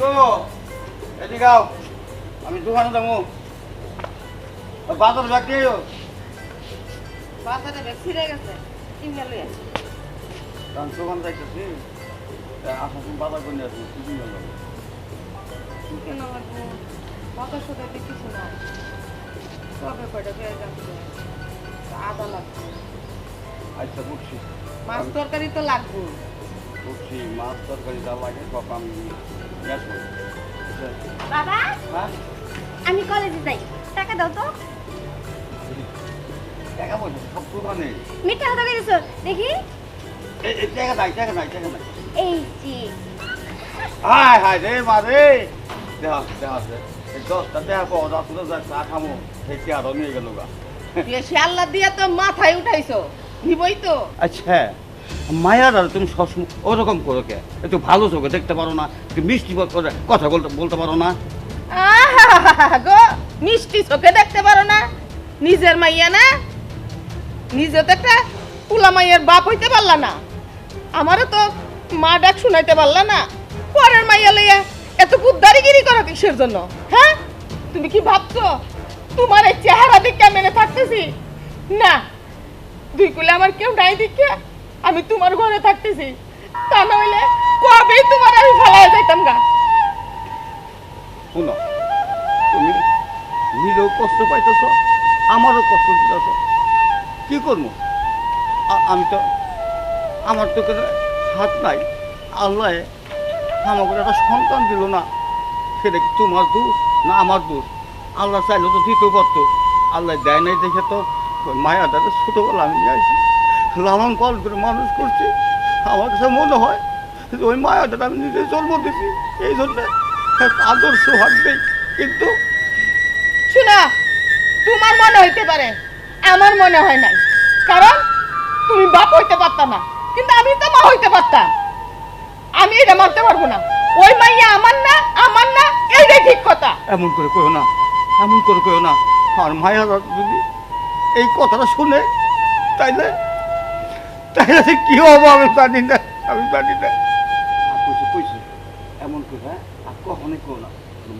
গো। এদিকে আও। আমি দোকানে যাব। বাজার ব্যাগ দিয়ে বাজারে ব্যাগ ছিঁড়ে গেছে কিনে লই আসি। কারণ দোকান যাইতেছি আসার সময় বাজার করে আসব কিছু গেল কেন লাগবো বাজার সাথে কিছু নাই তবে কয়টা পেয়ে যাচ্ছে আদা লাগবে। আচ্ছা বুঝছি। মাছ তরকারি তো লাগবে। বুঝছি মাছ তরকারি যা লাগে সব আমি আসব। আচ্ছা, বাবা হ্যাঁ? আমি কলেজে যাই। টাকা দাও তো। টাকা পয়সা সব দোকানে। মিথ্যা কথা কইতেছো? দেখি। এই টাকা নাই টাকা নাই টাকা নাই। এই যে। হায় হায় রে মা রে। আছে। এই দশটা দেখা পাওয়া যাচ্ছে না চা খামো। সেই চেয়ারও নিয়ে গেল গা। আল্লাহ দিয়া তো মাথায় উঠাইছো। নিবই তো। আচ্ছা। মায়ার আর তুমি সবসময় ওরকম করো কে? একটু ভালো চোখে দেখতে পারো না, একটু মিষ্টি করে কথা বলতে বলতে পারো না। গো মিষ্টি চোখে দেখতে পারো না। নিজের মাইয়া না? নিজে তো একটা পুলা মাইয়ের বাপ হইতে পারলা না। আমারও তো মা ডাক শুনাইতে পারলা না। পরের মাইয়া লইয়া এত কুদ্দারিগিরি করো কিসের জন্য? হ্যাঁ? তুমি কি ভাবছ? তোমার এই চেহারা দেখে মেনে থাকতেছি? না। দুই কুলে আমার কেউ নাই দেখে। আমি তোমার ঘরে থাকতেছি। তা নইলে কবেই তোমার আমি ফেলাই যাইতাম গা। শুনো, তুমি নিজেও কষ্ট পাইতেছ, আমারও কষ্ট দিতেছ। কি করব? আমি তো, আমার তো হাত নাই। আল্লাহ আমাকে একটা সন্তান দিল না। সেটা কি তোমার দোষ না আমার দোষ? আল্লাহ চাইলে তো দিতেও পারতো। আল্লাহ দেয় নাই দেখে তো ওই মায়াটাকে ছোটোবেলা আমি আসি। লালন পালন করে মানুষ করছি। আমার কাছে মনে হয় যে ওই মায়াটা আমি নিজে জন্ম দিছি এই জন্য আদর্শ হাঁটবেই কিন্তু শোনা তোমার মনে হইতে পারে আমার মনে হয় নাই। কারণ তুমি বাপ হইতে পারতা না কিন্তু আমি তো মা হইতে পারতাম। আমি এটা মানতে পারব না। ওই মাইয়া আমার না আমার না এইটাই ঠিক কথা। এমন করে কইও না এমন করে কইও না। আর মায়া যদি এই কথাটা শুনে তাইলে তাইলে যে কি হব আমি জানি না আমি জানি না। কইছে কইছে এমন করে হ্যাঁ? আর কখনই কেউ না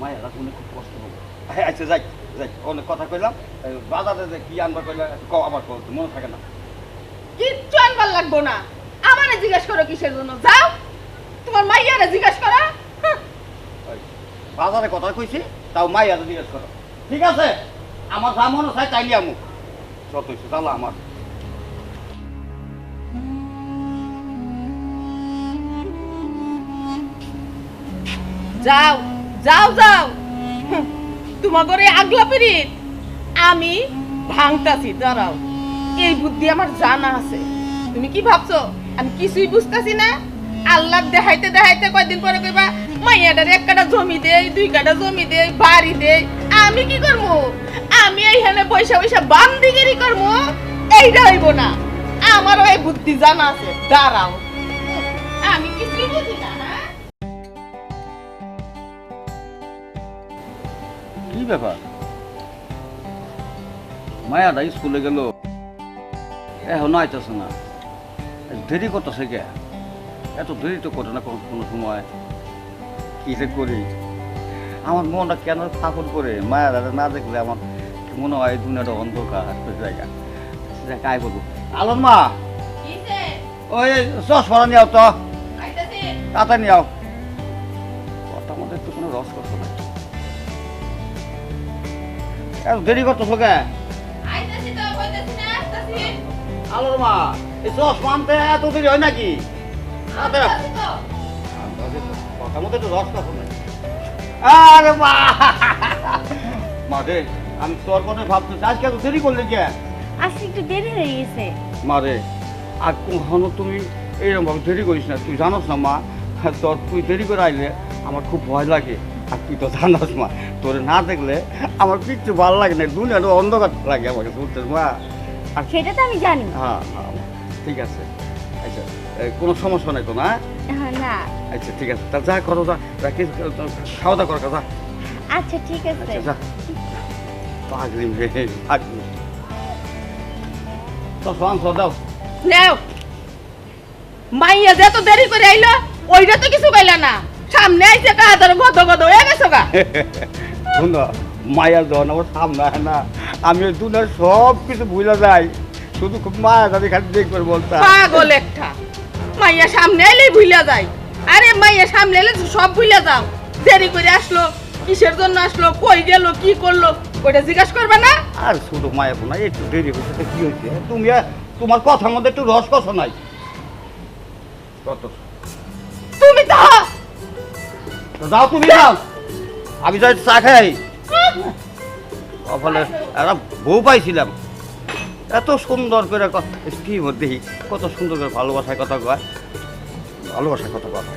মায়েরা শুনে খুব কষ্ট হবে। হ্যাঁ আচ্ছা যাই যাই অনেক কথা কইলাম। এই বাজারে যে কি আনবা কইলে ক আবার কও মনে থাকে না। কিচ্ছু আনবার লাগবো না। আমারে জিজ্ঞেস করো কিসের জন্য যাও। তোমার মাইয়ারে জিজ্ঞেস করো। বাজারে কথা কইছি তাও মাইয়ারা জিজ্ঞেস করো। ঠিক আছে? আমার যা মনে চাই তাইলে আমু যত জ্বালা আমার। যাও যাও যাও। হুঁ, তোমার এই আগলা পিরিত আমি ভাঙতাছি দাঁড়াও। এই বুদ্ধি আমার জানা আছে। তুমি কি ভাবছ? আমি কিছুই বুঝতাছি না। আল্লাহ দেখাইতে দেখাইতে কয়দিন পরে কইবা মাইয়াটার এক কাটা জমি দেই দুই কাটা জমি দেই বাড়ি দেই। আমি কি করব? আমি এইখানে পয়সা পয়সা বান্দিগিরি করব? এইটা হইব না। আমারও এই বুদ্ধি জানা আছে। দাঁড়াও। আমি কিছুই বুঝি না। ব্যাপার? মায়াটা স্কুলে গেল। এখন আইতেছে না। দেরি করতেছে কে? এত দেরি তো করে না কোনো সময়। কি যে করি? আমার মনটা কেন ফাঁকর করে? মায়া দাদা না দেখলে আমার মনে হয় দুনিয়াটা অন্ধকার জায়গা। দেখ আয় বলব। আলম মা! ওই চশমাটা নিয়ে আও তো। তাতে নিয়ে দেরি করতেছো কে? আলোর মা এই চশমা আনতে এত দেরি হয় নাকি? একটু রস আরে মা! মা রে আমি তোর কথা ভাবতেছি আজকে এত দেরি করলে কে? আজকে একটু দেরি হয়ে গেছে। মা রে আর কখনো তুমি এইরকম ভাবে দেরি করিস না। তুই জানোস না মা তোর তুই দেরি করে আইলে আমার খুব ভয় লাগে। আর তুই তো জানোস মা তোর না দেখলে আমার কিচ্ছু ভালো লাগে না দুনিয়াটা অন্ধকার লাগে আমাকে বুঝছিস মা। আর সেটা তো আমি জানি। হ্যাঁ হ্যাঁ, ঠিক আছে। আচ্ছা কোনো সমস্যা নাই তো না? হ্যাঁ, না। আচ্ছা ঠিক আছে তা যা করো যা। খাওয়া দাওয়া কর যা। আচ্ছা ঠিক আছে। আচ্ছা যা। পাগলি মেয়ে পাগলি তো সাংস দাও। নেও। মাইয়া যে তো দেরি করে আইলো ওইটা তো কিছু কইলা না। সামনে আইছে কা ধর গদ গদ হয়ে গেছো গা। শুনো মায়া যখন আমার সামনে হয় না। আমি ওই দুনিয়ার সব কিছু ভুলে যাই। শুধু খুব মায়া দাদি খালি দেখবার বলতাম। পাগল একটা। মাইয়া সামনে এলেই ভুইলা যায় আরে মাইয়া সামনে এলে সব ভুইলা যাও। দেরি করে আসলো কিসের জন্য আসলো কই গেল কি করল ওইটা জিজ্ঞাসা করবে না? আর শুধু মায়া বোনা একটু দেরি হয়েছে কি হয়েছে? তুমি তোমার কথার মধ্যে একটু রস কষ নাই। কত যাও তুমি যাও। আমি যাই চা খাই। ফলে একটা বউ পাইছিলাম। এত সুন্দর করে কথা কি মধ্যে কত সুন্দর করে ভালোবাসায় কথা কয়। ভালোবাসায় কথা কয়।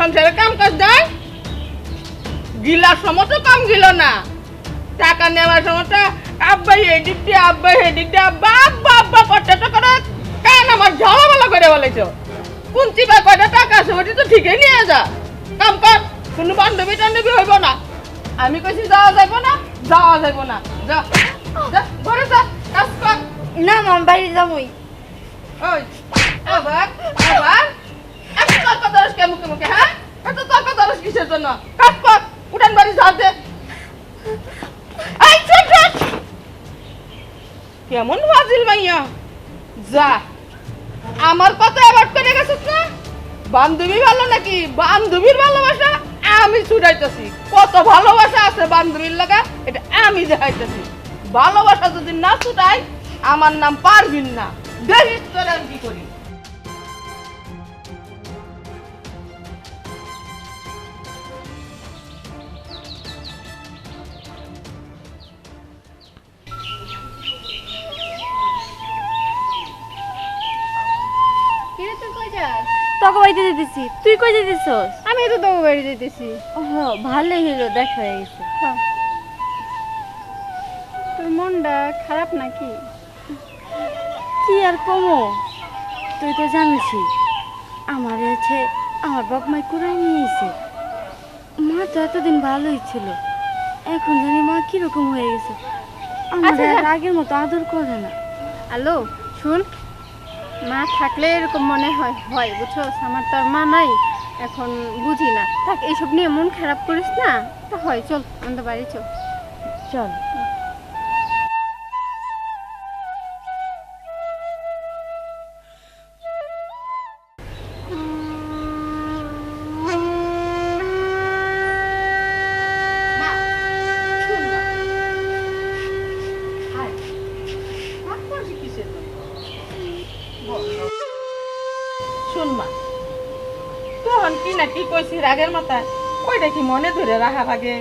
না কাম কাম না। টাকা নেওয়ার সমস্যা আব্বা এদিক দিয়ে আব্বা এদিক দিয়ে, আব্বা আব্বা আব্বা করতে তো করে কান আমার ঝালামালা করে বলেছ? কোন চিপা কয়টা টাকা ঠিকই নিয়ে যা। কাম কর, কোনো বান্ধবী টান্ধবী হইব না। আমি কইছি যাওয়া যাইব না। যাওয়া যাইব না। যা। যা ঘরে যা কাজ কর। না মাম বাড়ি যাবই। ওই আবার আবার। এত তর্ক দরস কে মুখে মুখে হ্যাঁ? এত তর্ক দরস কিসের জন্য? কাজ কর উঠান বাড়ি ঝাড় দে। এই চুপ চুপ। কেমন ফাজিল মাইয়া। যা। আমার কথা অ্যাভয়েড করে গেছিস না? বান্ধবী ভালো নাকি? বান্ধবীর ভালোবাসা আমি ছুটাইতেছি। কত ভালোবাসা আছে বান্ধবীর লাগা? এটা আমি দেখাইতেছি ভালোবাসা যদি না ছুটাই আমার নাম পারবিন না। দেখিস তোরা কি করি? তুই কই যাস? তোকে বাড়িতে যেতেছি। তুই কই যেতেছস? আমি তো তোকে বাড়ি যেতেছি ও ভালোই হলো দেখা হয়ে গেছে। হ্যাঁ। তোর মনটা খারাপ নাকি? কি আর কমো? তুই তো জানিসই আমার হচ্ছে আমার বাপ মাই কুড়াই নিয়েছে। মা তো এতদিন ভালোই ছিল এখন জানি মা কীরকম হয়ে গেছে। আমার আচ্ছা, আর আগের মতো আদর করে না। হ্যালো শুন মা থাকলে এরকম মনে হয় হয় বুঝছস? আমার তো আর মা নাই এখন বুঝি না। থাক এইসব নিয়ে মন খারাপ করিস না। তা হয় চল আমাদের বাড়ি চল। চল। রাগের মাথায় ওইটা কি মনে ধরে রাখা লাগে?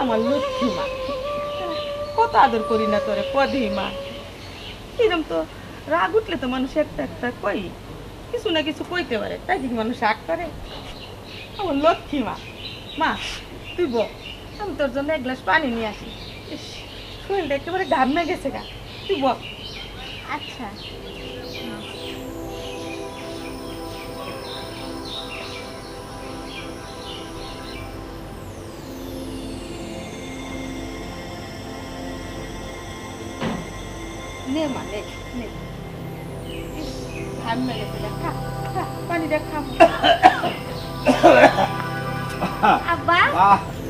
আমার লক্ষ্মী মা, কত আদর করি না তোরে কদি মা। কিরম তো রাগ উঠলে তো মানুষ একটা একটা কই, কিছু না কিছু কইতে পারে, তাই কি মানুষ রাগ করে? আমার লক্ষ্মী মা মা, তুই বল, আমি তোর জন্য এক গ্লাস পানি নিয়ে আসি। শরীরটা একেবারে ঘামে গেছে গা। তুই বল। আচ্ছা। নে মা নে নে ইস, ঘামে গেছে খা খা পানি দেখ খা আব্বা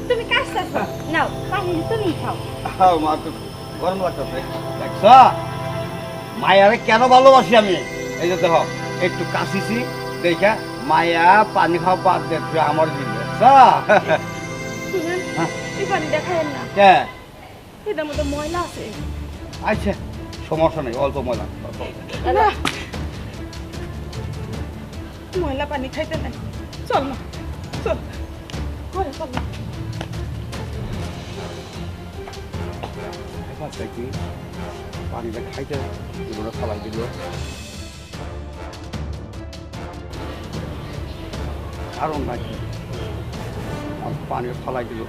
তুমি কাজটাছ নাও পানি তুমি খাও আহ, মা তো গরম লাগতেছে দেখছ মায়ারে কেন ভালোবাসি আমি এই যে দেখো একটু কাশিছি দেখা মায়া পানি খাওয়া বাদ দেখছে আমার। পানি দেখায় না কে এটার মধ্যে ময়লা আছে আচ্ছা সমস্যা নেই অল্প ময়লা। ময়লা পানি খাইতে নাই। চল না চল। ঘরে চল না পানিটা খাইতে এগুলো খাবার দিল। কারণ নাকি পানি ফলাই দিল।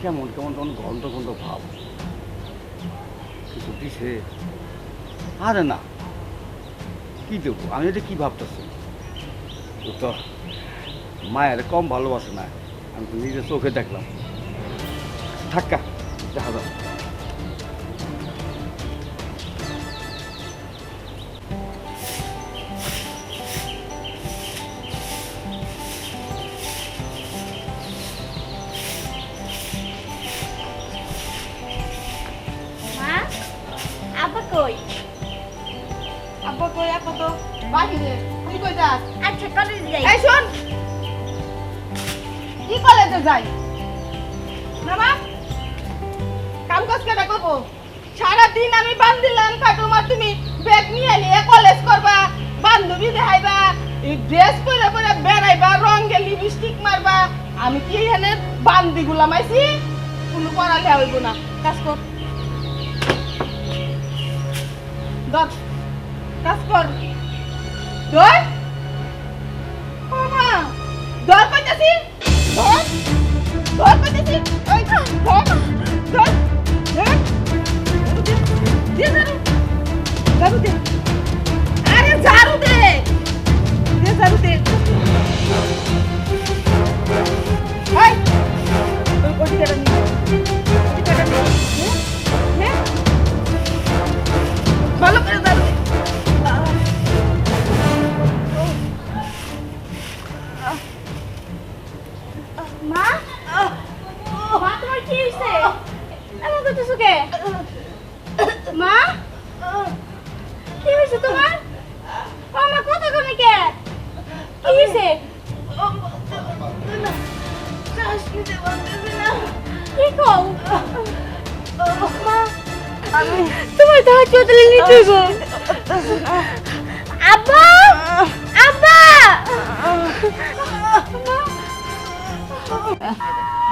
কেমন কেমন তখন গন্ধ গন্ধ ভাব। কিছু দিছে আরে না। কি দেব? আমি এটা কি ভাবতেছি? ও তো মায়ের কম ভালোবাসে না। আমি তো নিজের চোখে দেখলাম। থাক্কা, দেখা যাবে সারাদিন আমি বান দিলাম কাটুমার তুমি ব্যাগ নিয়ে নিয়ে কলেজ করবা, বান্ধবী দেখাইবা ড্রেস পরে পরে বেড়াইবা, রঙে লিপস্টিক মারবা। আমি কি এখানে বান্দি গুলামাইছি কোনো পড়ালে হইব না। কাজ কর। দর কাজ কর। দর দর কইতাছি। দর দর কইতাছি। ওই দর কি হয়েছে এমন করতেছো কে? মা? কি হয়েছে তোমার? ও মা কথা কে? কি হয়েছে কি কও? মা তোমার তো চোদলে নিতে গো আব্বা! আব্বা! পানি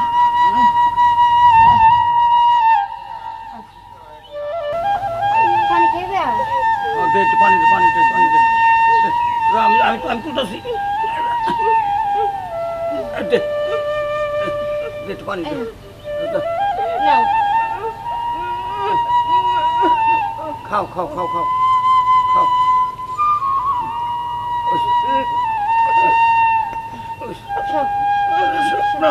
আমি আমি আমি তুলতেছি দে দে একটু পানি দে দে, নাও খাও খাও খাও খাও খাও না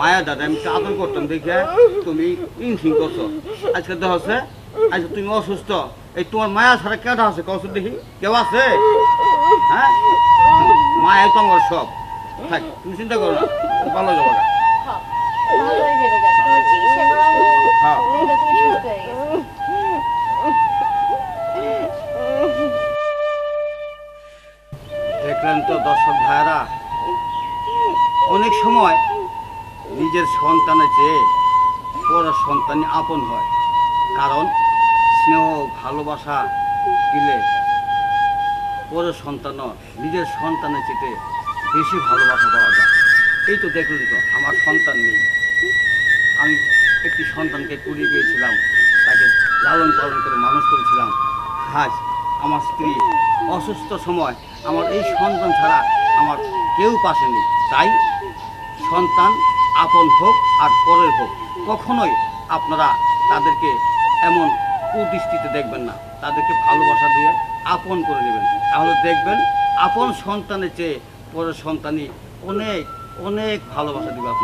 মায়া দাদা আমি আদর করতাম দেখে তুমি ইনফিং করছ। আজকে তো হচ্ছে আজকে তুমি অসুস্থ। এই তোমার মায়া ছাড়া কেটা আছে? কষ্ট দেখি। কেউ আছে? হ্যাঁ? মায়া তো আমার সব। থাক তুমি চিন্তা করো না। ভালো যাব না। হ্যাঁ, দেখলেন তো দর্শক ভাইরা অনেক সময় নিজের সন্তানের চেয়ে পর সন্তানই আপন হয়। কারণ, স্নেহ, ভালোবাসা দিলে পর সন্তানও নিজের সন্তানের চেয়ে বেশি ভালোবাসা পাওয়া যায়। এই তো দেখলেন তো, আমার সন্তান নেই। আমি একটি সন্তানকে কুড়িয়ে পেয়েছিলাম, তাকে লালন পালন করে মানুষ করেছিলাম। আজ আমার স্ত্রী অসুস্থ সময় আমার এই সন্তান ছাড়া আমার কেউ পাশে নেই। তাই সন্তান আপন হোক আর পরের হোক, কখনোই আপনারা তাদেরকে এমন কুদৃষ্টিতে দেখবেন না। তাদেরকে ভালোবাসা দিয়ে আপন করে নেবেন। তাহলে দেখবেন আপন সন্তানের চেয়ে পরের সন্তানই অনেক অনেক ভালোবাসা দেবে আপনাকে।